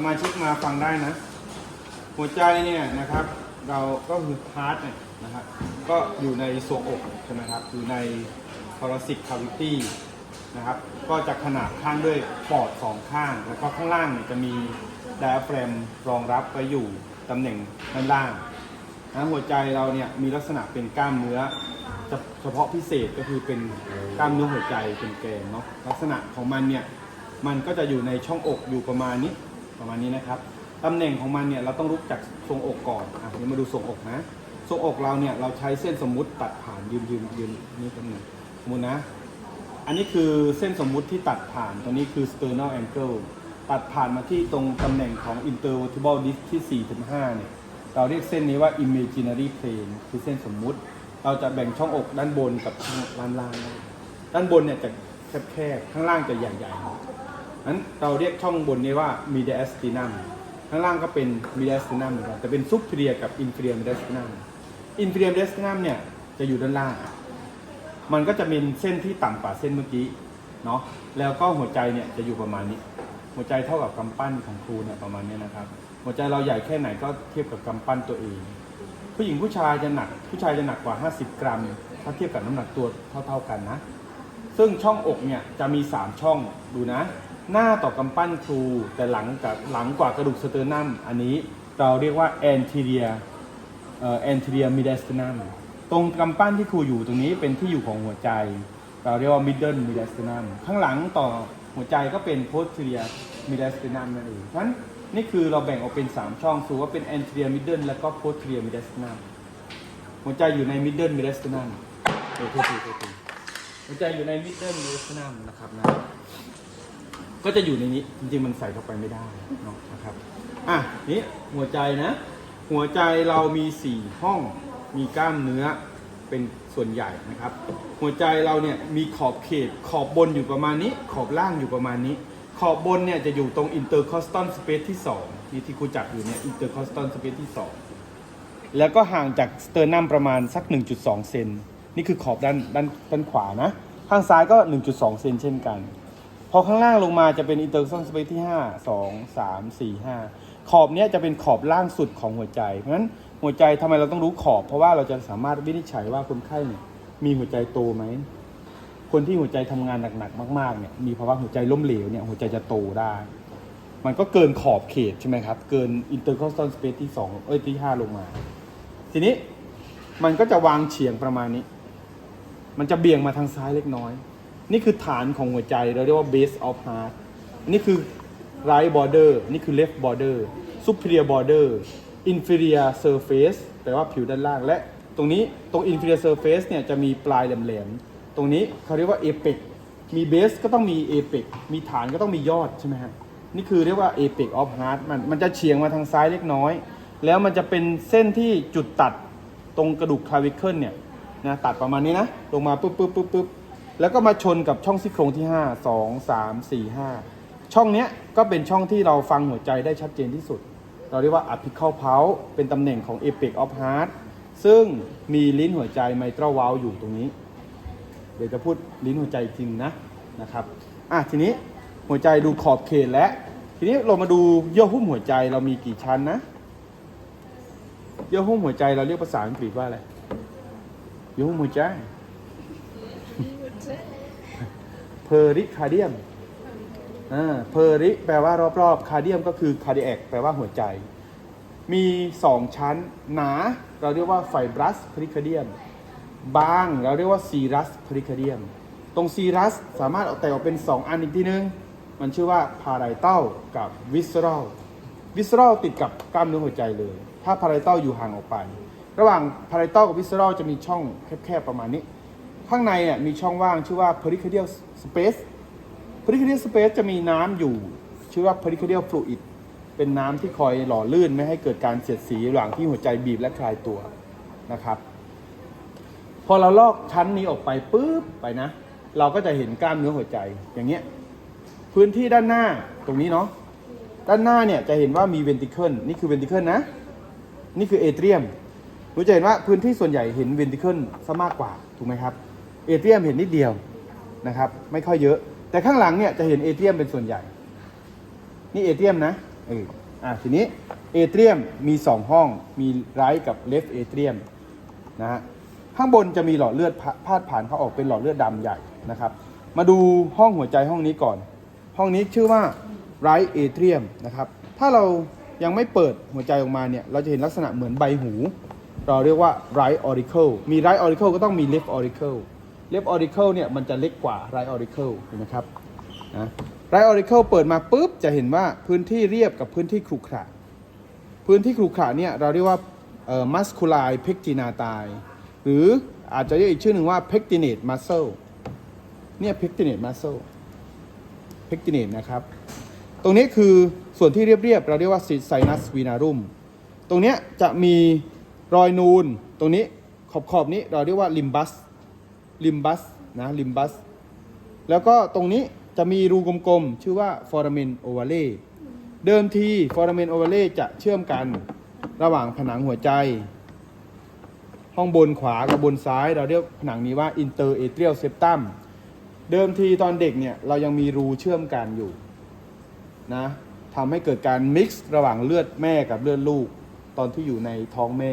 สมาชิกมาฟังได้นะ หัวใจเนี่ยนะครับ เราก็คือพาร์ทเนี่ยนะครับก็อยู่ในทรวงอกใช่ไหมครับ อยู่ใน thoracic cavity นะครับ ก็จะขนาดข้างด้วยปอดสองข้าง แล้วก็ข้างล่างเนี่ยจะมี diaphragm รองรับไว้อยู่ตำแหน่งด้านล่างนะหัวใจเราเนี่ยมีลักษณะเป็นกล้ามเนื้อเฉพาะพิเศษก็คือเป็นกล้ามเนื้อหัวใจเป็นแกนเนาะลักษณะของมันเนี่ยมันก็จะอยู่ในช่องอกอยู่ประมาณนี้ ประมาณนี้นะครับตำแหน่งของมันเนี่ยเราต้องรู้จักทรงอกก่อนอะเดี๋ยวมาดูทรงอกนะทรงอกเราเนี่ยเราใช้เส้นสมมุติตัดผ่านยืนยืนยืนนี่ตรงนี้สมมตินะ อันนี้คือเส้นสมมุติที่ตัดผ่านตรงนี้คือ sternal angle ตัดผ่านมาที่ตรงตำแหน่งของ intervertebral disc ที่4ถึง5เนี่ยเราเรียกเส้นนี้ว่า imaginary plane คือเส้นสมมุติ เราจะแบ่งช่องอกด้านบนกับด้านล่าง ด้ด้านบนเนี่ยจะแคบๆข้างล่างจะใหญ่ๆ นั้นเราเรียกช่องบนนี้ว่า mediastinum ข้างล่างก็เป็น mediastinum เหมือนกันแต่เป็น superior กับ inferior mediastinum inferior mediastinum เนี่ยจะอยู่ด้านล่าง มันก็จะเป็นเส้นที่ต่ำกว่าเส้นเมื่อกี้เนาะแล้วก็หัวใจเนี่ยจะอยู่ประมาณนี้ หัวใจเท่ากับกำปั้นของครูเนี่ยประมาณนี้นะครับ หัวใจเราใหญ่แค่ไหนก็เทียบกับกำปั้นตัวเอง ผู้หญิงผู้ชายจะหนัก ผู้ชายจะหนักกว่า 50 กรัม ถ้าเทียบกับน้ำหนักตัวเท่า ๆกันนะ ซึ่งช่องอกเนี่ยจะมี 3 ช่องดูนะ หน้าต่อกำปั้นครู แต่หลังกับหลังกว่ากระดูกสเตอร์นัมอันนี้เราเรียกว่า anterior เอ่อ anterior mediastinum ตรงกำปั้นที่ครูอยู่ตรงนี้เป็นที่อยู่ของหัวใจ เราเรียกว่า middle mediastinum ข้างหลังต่อหัวใจก็เป็น posterior mediastinum นั่นเองเพราะฉะนั้นนี่คือเราแบ่งออกเป็น 3 ช่องสูว่าเป็น anterior middle แล้วก็ posterior mediastinum หัวใจอยู่ใน middle mediastinum เออโทษทีโทษทีหัวใจอยู่ใน middle mediastinum นะครับนะ ก็จะอยู่ในนี้จริงๆมันใส่เข้าไปไม่ได้เนาะนะครับอะนี่หัวใจนะ หัวใจเรามี4ห้องมีกล้ามเนื้อเป็นส่วนใหญ่นะครับ หัวใจเราเนี่ยมีขอบเขตขอบบนอยู่ประมาณนี้ ขอบล่างอยู่ประมาณนี้ ขอบบนเนี่ยจะอยู่ตรง intercostal space ที่2นี่ที่ครูจับอยู่เนี่ย intercostal space ที่ 2 แล้วก็ห่างจากสเตอร์นัมประมาณสัก 1.2 เซนนี่คือขอบด้านด้านด้านขวานะ ข้างซ้ายก็ 1.2 เซนเช่นกัน พอข้างล่างลงมาจะเป็นอินเตอร์ซอนสเปซที่ 5 2 3 4 5 ขอบเนี้ยจะเป็นขอบล่างสุดของหัวใจ เพราะฉะนั้นหัวใจทำไมเราต้องรู้ขอบ เพราะว่าเราจะสามารถวินิจฉัยว่าคนไข้เนี่ยมีหัวใจโตไหม คนที่หัวใจทำงานหนักๆ มากๆเนี่ยมีภาวะหัวใจล้มเหลวเนี่ยหัวใจจะโตได้ มันก็เกินขอบเขตใช่ไหมครับ เกินอินเตอร์คอสตอนสเปซที่2เอ้ยที่ 5 ลงมา ทีนี้มันก็จะวางเฉียงประมาณนี้ มันจะเบี่ยงมาทางซ้ายเล็กน้อย นี่คือฐานของหัวใจเราเรียกว่า base of heart นี่คือ right border นี่คือ left border superior border inferior surface แปลว่าผิวด้านล่างและตรงนี้ตรง inferior surface เนี่ยจะมีปลายแหลมๆ ตรงนี้เขาเรียกว่า apex มี base ก็ต้องมี apex มีฐานก็ต้องมียอดใช่ไหมฮะนี่คือเรียกว่า apex of heart มันมันจะเฉียงมาทางซ้ายเล็กน้อย แล้วมันจะเป็นเส้นที่จุดตัดตรงกระดูก clavicle เนี่ยนะตัดประมาณนี้นะ ลงมาปุ๊บปุ๊บปุ๊บปุ๊บ แล้วก็มาชนกับช่องซี่โครงที่ 5 2 3 4 5 ช่องเนี้ยก็เป็นช่องที่เราฟังหัวใจได้ชัดเจนที่สุด เราเรียกว่า apical pulse เป็นตำแหน่งของ apex of heart ซึ่งมีลิ้นหัวใจ mitral valve อยู่ตรงนี้ เดี๋ยวจะพูดลิ้นหัวใจจริงนะนะครับอะทีนี้หัวใจดูขอบเขตแล้วทีนี้เรามาดูเยื่อหุ้มหัวใจเรามีกี่ชั้นนะ เยื่อหุ้มหัวใจเราเรียกภาษาอังกฤษว่าอะไร เยื่อหุ้มหัวใจ เพอริคาเดียมอ่าเพอริแปลว่ารอบๆคาเดียมก็คือคาร์ดิแอกแปลว่าหัวใจ มีสองชั้นหนา เราเรียกว่าไฟบรัสพริคาเดียม บางเราเรียกว่าซีรัสพริคาเดียม ตรงซีรัสสามารถเอาแต่ออกเป็น 2 อันอีกทีนึง มันชื่อว่าพาราไตลกับวิส c รัลวิส c รัลติดกับกล้ามเนื้อหัวใจเลย ถ้าพาราไตลอยู่ห่างออกไป ระหว่างพาราไตลกับวิส c รัลจะมีช่องแคบๆประมาณนี้ ข้างในเนี่ยมีช่องว่างชื่อว่า pericardial space pericardial space จะมีน้ำอยู่ ชื่อว่า pericardial fluid เป็นน้ำที่คอยหล่อลื่นไม่ให้เกิดการเสียดสีระหว่างที่หัวใจบีบและคลายตัวนะครับ พอเราลอกชั้นนี้ออกไปปุ๊บไปนะ เราก็จะเห็นกล้ามเนื้อหัวใจอย่างเงี้ยพื้นที่ด้านหน้าตรงนี้เนาะด้านหน้าเนี่ยจะเห็นว่ามีเวนติเคิลนี่คือเวนติเคิลนะ นี่คือเอเทรียมเราจะเห็นว่าพื้นที่ส่วนใหญ่เห็นเวนติเคิลซะมากกว่า ถูกไหมครับ เอเทียมเห็นนิดเดียวนะครับ ไม่ค่อยเยอะ แต่ข้างหลังเนี่ยจะเห็นเอเทียมเป็นส่วนใหญ่ นี่เอเทียมนะเอออะทีนี้เอเทียมมี 2 ห้องมีไรกับเลฟเอเทียมนะฮะข้างบนจะมีหลอดเลือดพาดผ่านเขาออกเป็นหลอดเลือดดำใหญ่นะครับ มาดูห้องหัวใจห้องนี้ก่อน ห้องนี้ชื่อว่าไรเอเทียมนะครับ ถ้าเรายังไม่เปิดหัวใจออกมาเนี่ย เราจะเห็นลักษณะเหมือนใบหู เราเรียกว่า right auricle มี right auricle ก็ต้องมี left auricle นี่ยมันจะเล็กกว่า right auricle เห็นไหมครับนะ right auricle เปิดมาปุ๊บจะเห็นว่าพื้นที่เรียบกับพื้นที่ขรุขระพื้นที่ขรุขระเนี่ยเราเรียกว่าเอ่อ muscular pectinati หรืออาจจะเรียกอีกชื่อหนึ่งว่า pectinate muscle เนี่ย pectinate muscle pectinate นะครับ ตรงนี้คือส่วนที่เรียบๆเราเรียกว่า sinus venarum ตรงเนี้ยจะมีรอยนูน ตรงนี้ขอบขอบนี้เราเรียกว่า limbus limbus นะ limbus แล้วก็ตรงนี้จะมีรูกลมๆ ชื่อว่า foramen ovale เดิมที foramen ovale จะเชื่อมกันระหว่างผนังหัวใจ ห้องบนขวากับบนซ้าย เราเรียกผนังนี้ว่า interatrial septum เดิมทีตอนเด็กเนี่ยเรายังมีรูเชื่อมกันอยู่นะทำให้เกิดการมิกซ์ระหว่างเลือดแม่กับเลือดลูก ตอนที่อยู่ในท้องแม่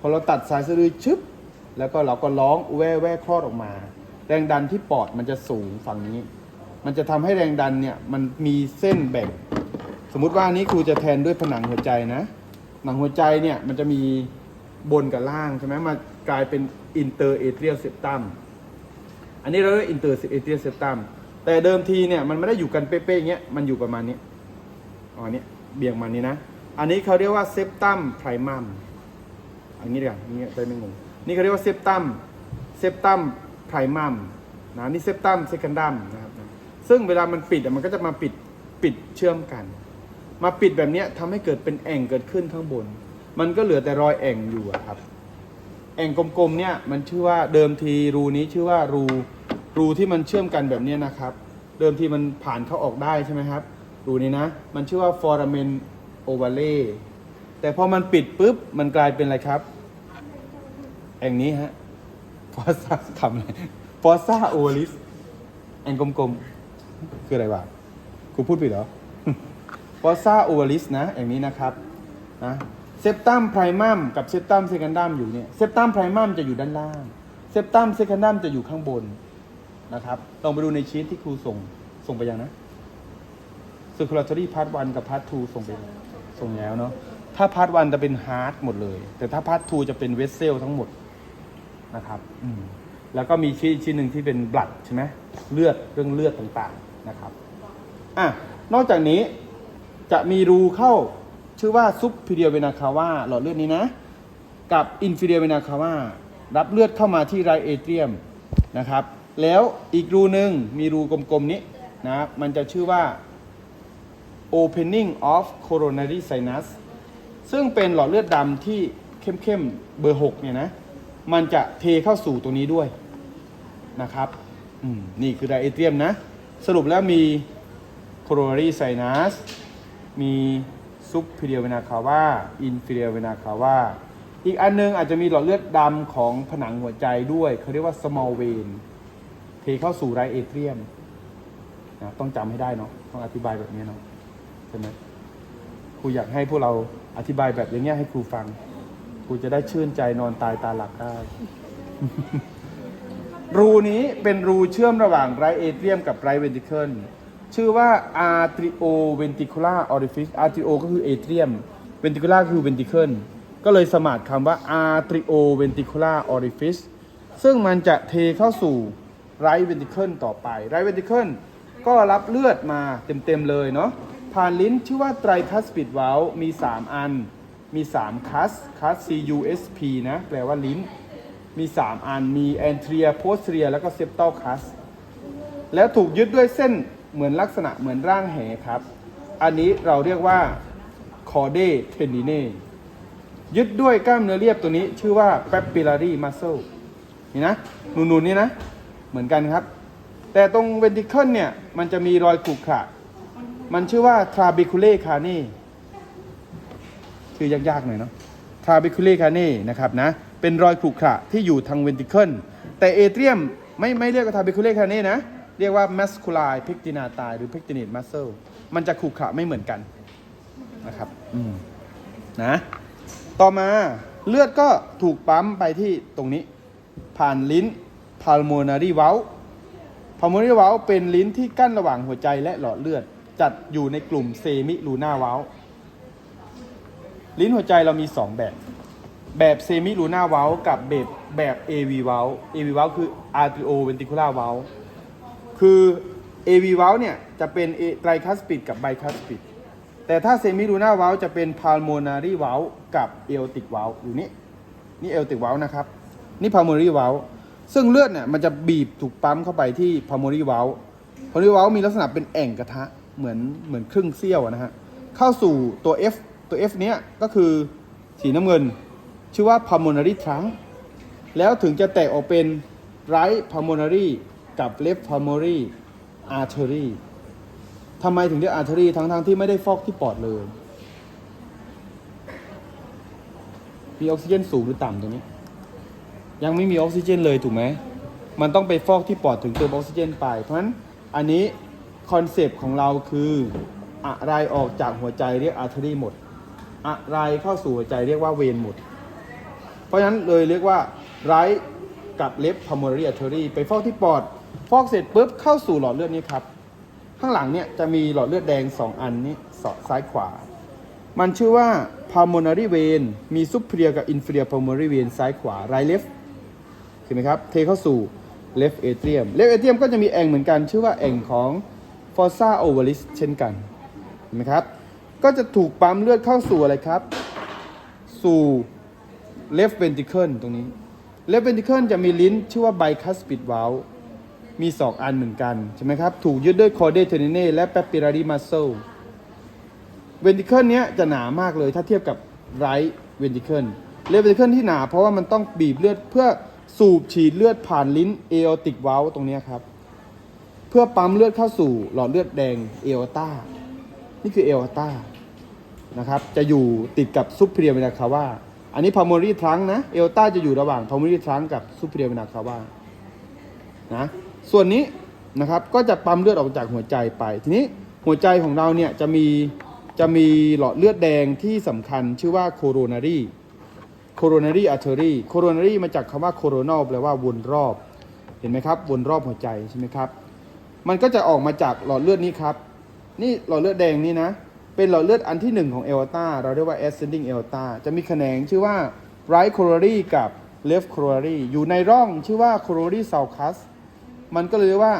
พอเราตัดสายสะดือชึบ แล้วก็เราก็ร้องแว่แว่คลอดออกมา แรงดันที่ปอดมันจะสูงฝั่งนี้ มันจะทำให้แรงดันเนี่ยมันมีเส้นแบ่ง สมมุติว่านี้ครูจะแทนด้วยผนังหัวใจนะ หนังหัวใจเนี่ยมันจะมีบนกับล่างใช่ไหมมากลายเป็น interatrial septum อันนี้เราเรียก interatrial septum แต่เดิมทีเนี่ยมันไม่ได้อยู่กันเป๊ะๆอย่างเงี้ยมันอยู่ประมาณนี้อ๋อเนี่ยเบี่ยงมานี้นะ อันนี้เขาเรียกว่า septum primum อันนี้เดี๋ยวนี้ไปไม่งง นี่เขาเรียกว่า septum septum primum นะนี่ septum secundum นะครับซึ่งเวลามันปิดอะมันก็จะมาปิดปิดเชื่อมกัน มาปิดแบบนี้ยทำให้เกิดเป็นแอ่งเกิดขึ้นข้างบน มันก็เหลือแต่รอยแอ่งอยู่ครับ แอ่งกลมๆเนี่ยมันชื่อว่าเดิมทีรูนี้ชื่อว่ารูรูที่มันเชื่อมกันแบบนี้นะครับ เดิมทีมันผ่านเข้าออกได้ใช่ไหมครับรูนี้นะ มันชื่อว่า foramen ovale แต่พอมันปิดปุ๊บมันกลายเป็นอะไรครับ แอ่งนี้ฮะฟอสซาทำอะไรฟอสซาโอลิสแอ่งกลมๆ คืออะไรวะกูพูดผิดเหรอฟอสซาโอลิสนะอย่างนี้นะครับนะเซปตัมไพรมัมกับเซปตัมเซคันดัมอยู่เนี่ยเซปตัมไพรมัมจะอยู่ด้านล่างเซปตัมเซคันดัมจะอยู่ข้างบนนะครับลองไปดูในชีตที่ครูส่งส่งไปยังนะ circulatory part 1 กับ part 2 ส่งไปส่งแล้วเนาะถ้า part 1 จะเป็น heart หมดเลย แต่ถ้า part 2 จะเป็น vessel ทั้งหมด นะครับอืมแล้วก็มีชีตชิ้นหนึ่งที่เป็น blood ใช่ไหมเลือดเรื่องเลือดต่างๆนะครับอะนอกจากนี้จะมีรูเข้าชื่อว่า superior vena cava หลอดเลือดนี้นะ กับ inferior vena cava รับเลือดเข้ามาที่ right atrium นะครับ แล้วอีกรูหนึ่งมีรูกลมๆนี้นะมันจะชื่อว่า opening of coronary sinus ซึ่งเป็นหลอดเลือดดำที่เข้มๆเบอร์ 6 เนี่ยนะ มันจะเทเข้าสู่ตรงนี้ด้วยนะครับนี่คือไดเอเทียมนะ สรุปแล้วมี coronary sinus มี superior vena cava inferior vena cava อีกอันนึงอาจจะมีหลอดเลือดดำของผนังหัวใจด้วย เขาเรียกว่า small vein เทเข้าสู่ไรเอเทียมนะต้องจำให้ได้เนาะต้องอธิบายแบบนี้เนาะใช่ไหมครูอยากให้พวกเราอธิบายแบบอย่างเงี้ยให้ครูฟัง รูจะได้ชื่นใจนอนตายตาหลับได้ รูนี้เป็นรูเชื่อมระหว่างไรเอเทียมกับไรเวนติเคิลชื่อว่า atrioventricular orifice atrio ก็คือเอเทียม ventricular คือ ventricle ก็เลยสมาร์ทคำว่า atrioventricular orifice ซึ่งมันจะเทเข้าสู่ไรเวนติเคิลต่อไปไรเวนติเคิลก็รับเลือดมาเต็มๆเลยเนาะผ่านลิ้นชื่อว่าไตรคัสปิดวาลมี 3 อัน มี 3คัสคัส CUSP นะ แปลว่าลิ้น มี 3 อัน มี anterior posterior แล้วก็ septal cus แล้วถูกยึดด้วยเส้นเหมือนลักษณะเหมือนร่างแหครับ อันนี้เราเรียกว่า chordae tendinae ยึดด้วยกล้ามเนื้อเรียบตัวนี้ ชื่อว่า papillary muscle นี่นะนูนๆนี่นะ เหมือนกันครับ แต่ตรง ventricle เนี่ย มันจะมีรอยขรุขระมันชื่อว่า trabeculae carne ชื่อยากๆหน่อยเนาะ trabeculae carne นะครับนะเป็นรอยขรุขระที่อยู่ทาง ventricle แต่เอเทียมไม่ไม่เรียกว่า trabeculae carne นะ เรียกว่า muscular pectinati หรือ pectinate muscle มันจะขรุขระไม่เหมือนกันนะครับอืมนะต่อมาเลือดก็ถูกปั๊มไปที่ตรงนี้ ผ่านลิ้น pulmonary valve pulmonary valve เป็นลิ้นที่กั้นระหว่างหัวใจและหลอดเลือด จัดอยู่ในกลุ่มเซมิลูน่า valve ลิ้นหัวใจเรามี 2 แบบ แบบเซมิลูน่า valve กับแบบแบบ AV valve AV valve คือ arterioventricular valve คือ AV valve เนี่ยจะเป็นไตรคัสปิดกับไบคัสปิดแต่ถ้าเซมิลูน่า valve จะเป็น pulmonary valve กับ aortic valve อยู่นี่นี่ aortic valve นะครับ นี่ pulmonary valve ซึ่งเลือดเนี่ยมันจะบีบถูกปั๊มเข้าไปที่ pulmonary valve pulmonary valve มีลักษณะเป็นแอ่งกระทะเหมือนเหมือนครึ่งเสี้ยวนะฮะเข้าสู่ตัว F ตัว F เนี้ยก็คือสีน้ำเงิน ชื่อว่า pulmonary trunk แล้วถึงจะแตกออกเป็น right pulmonary กับ left pulmonary artery ทำไมถึงเรียก artery ทั้งๆที่ไม่ได้ฟอกที่ปอดเลย มีออกซิเจนสูงหรือต่ำตรงนี้ ยังไม่มีออกซิเจนเลยถูกไหม มันต้องไปฟอกที่ปอดถึงเติมออกซิเจนไป เพราะฉะนั้นอันนี้คอนเซปต์ของเราคืออะไรออกจากหัวใจเรียก artery หมด อะไรเข้าสู่หัวใจเรียกว่าเวนหมด เพราะฉะนั้นเลยเรียกว่า right กับ left pulmonary artery ไปฟอกที่ปอด ฟอกเสร็จปุ๊บเข้าสู่หลอดเลือดนี้ครับ ข้างหลังเนี่ยจะมีหลอดเลือดแดง 2 อันนี้สอดซ้ายขวา มันชื่อว่า pulmonary vein มี superior กับ inferior pulmonary vein ซ้ายขวา right left เห็นไหมครับ เทเข้าสู่ left atrium left atrium ก็จะมีแองเหมือนกัน ชื่อว่าแองของ fossa ovalis เช่นกันเห็นไหมครับ ก็จะถูกปั๊มเลือดเข้าสู่อะไรครับ สู่ left ventricle ตรงนี้ left ventricle จะมีลิ้นชื่อว่า bicuspid valve มี 2 อันเหมือนกัน ใช่ไหมครับ ถูกยึดด้วย chordae tendineae และ papillary muscle ventricle เนี้ยจะหนามากเลยถ้าเทียบกับ right ventricle left ventricle ที่หนา เพราะว่ามันต้องบีบเลือดเพื่อสูบฉีดเลือดผ่านลิ้น aortic valve ตรงนี้ครับ เพื่อปั๊มเลือดเข้าสู่หลอดเลือดแดง aorta นี่คือ aorta นะครับ จะอยู่ติดกับ superior vena cava อันนี้ pulmonary trunk นะ aorta จะอยู่ระหว่าง pulmonary trunk กับ superior vena cava นะ ส่วนนี้นะครับก็จะปั๊มเลือดออกจากหัวใจไป ทีนี้หัวใจของเราเนี่ยจะมีจะมีหลอดเลือดแดงที่สำคัญชื่อว่า coronary coronary artery coronary มาจากคำว่า coronal แปลว่าวนรอบ เห็นไหมครับ วนรอบหัวใจใช่ไหมครับ มันก็จะออกมาจากหลอดเลือดนี้ครับ นี่หลอดเลือดแดงนี่นะ เป็นหลอดเลือดอันที่หนึ่งของเอลตาเราเรียกว่า ascending aorta จะมีแขนงชื่อว่า right coronary กับ left coronary อยู่ในร่องชื่อว่า coronary sulcus มันก็เลยเรียกว่า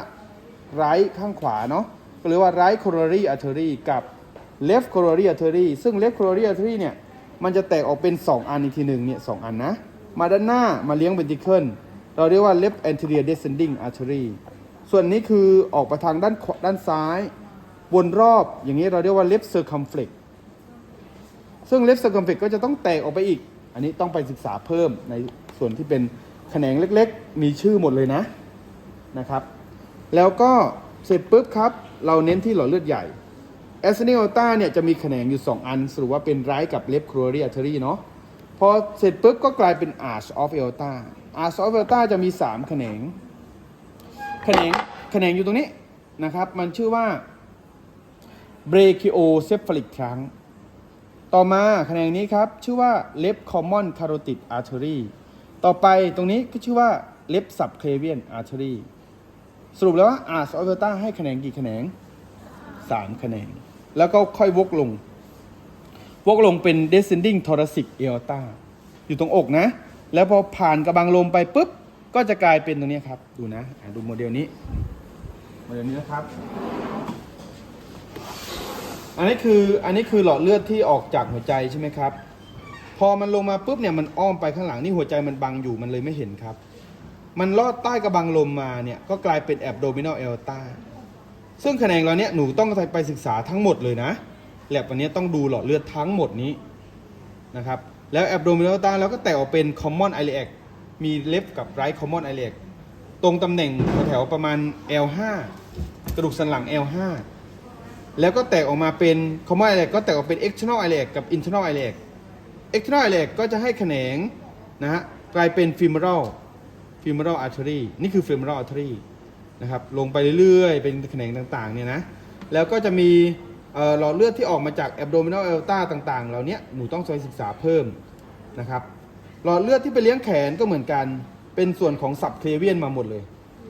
right ข้างขวาเนาะก็เรียกว่า right coronary artery กับ left coronary artery ซึ่ง left coronary artery เนี่ยมันจะแตกออกเป็น 2 อันอีกทีหนึ่งเนี่ยสองอันนะ มาด้านหน้ามาเลี้ยง ventricle เราเรียกว่า left anterior descending artery ส่วนนี้คือออกไปทางด้านขวาด้านซ้าย วนรอบอย่างนี้เราเรียกว่า left circumflex ซึ่ง left circumflex ก็จะต้องแตกออกไปอีก อันนี้ต้องไปศึกษาเพิ่มในส่วนที่เป็นแขนงเล็กๆ มีชื่อหมดเลยนะนะครับ แล้วก็เสร็จปุ๊บครับ เราเน้นที่หลอดเลือดใหญ่ a s c e n d i n g aorta เนี่ยจะมีแขนงอยู่ 2 อัน สรุปว่าเป็น right กับ left coronary artery เนาะพอเสร็จปุ๊บก็กลายเป็น arch of aorta arch of aorta จะมี 3 แขนงแขนงแขนงอยู่ตรงนี้นะครับ มันชื่อว่า brachiocephalic trunk ต่อมาแขนงนี้ครับ ชื่อว่า left common carotid artery ต่อไปตรงนี้ก็ชื่อว่า left subclavian artery สรุปแล้วว่า arch of aorta ให้แขนงกี่แขนง3แขนง แล้วก็ค่อยวกลง วกลงเป็น descending thoracic aorta อยู่ตรงอกนะ แล้วพอผ่านกระบังลมไปปุ๊บ ก็จะกลายเป็นตรงนี้ครับ ดูนะดูโมเดลนี้ โมเดลนี้นะครับ อันนี้คืออันนี้คือหลอดเลือดที่ออกจากหัวใจใช่ไหมครับ พอมันลงมาปุ๊บเนี่ยมันอ้อมไปข้างหลังนี่หัวใจมันบังอยู่มันเลยไม่เห็นครับ มันลอดใต้กระบังลมมาเนี่ยก็กลายเป็น abdominal aorta ซึ่งคะแขนเราเนี่ยหนูต้องไปศึกษาทั้งหมดเลยนะแลบวันนี้ต้องดูหลอดเลือดทั้งหมดนี้นะครับแล้ว abdominal aorta แล้วก็แตกออกเป็น common iliac มี left กับ right common iliac ตรงตำแหน่งแถวประมาณ L5 กระดูกสันหลัง L5 แล้วก็แตกออกมาเป็น common iliac ก็แตกออกเป็น external iliac กับ internal iliac external iliac ก็จะให้แขนงนะฮะกลายเป็น femoral femoral artery นี่คือ femoral artery นะครับลงไปเรื่อยๆ เป็นแขนงต่างๆเนี่ยนะแล้วก็จะมีหลอดเลือดที่ออกมาจาก abdominal aorta ต่างๆ เหล่าเนี้ยหนูต้องไปศึกษาเพิ่มนะครับหลอดเลือดที่ไปเลี้ยงแขนก็เหมือนกัน เป็นส่วนของสับเคเวียนมาหมดเลย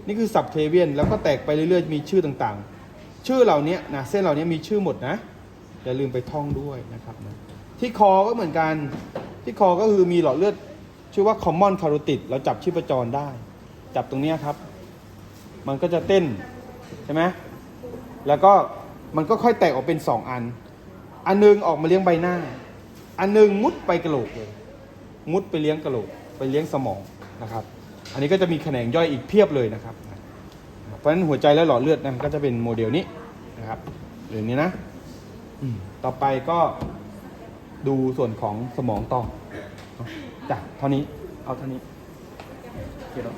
นี่คือสับเคเวียนแล้วก็แตกไปเรื่อยๆ มีชื่อต่างๆ ชื่อเหล่านี้นะเส้นเหล่านี้มีชื่อหมดนะอย่าลืมไปท่องด้วยนะครับนะที่คอก็เหมือนกัน ที่คอก็คือมีหลอดเลือดชื่อว่า common carotid เราจับชีพจรได้ จับตรงนี้ครับ มันก็จะเต้นใช่ไหมแล้วก็มันก็ค่อยแตกออกเป็นสองอัน อันหนึงออกมาเลี้ยงใบหน้า อันหนึงมุดไปกระโหลกเลย มุดไปเลี้ยงกระโหลก ไปเลี้ยงสมองนะครับ อันนี้ก็จะมีแขนงย่อยอีกเพียบเลยนะครับ เพราะฉะนั้นหัวใจและหลอดเลือดนะก็จะเป็นโมเดลนี้นะครับหรือนี้นะต่อไปก็ดูส่วนของสมองต่อจ้ะเท่านี้เอาเท่านี้เคแล้ว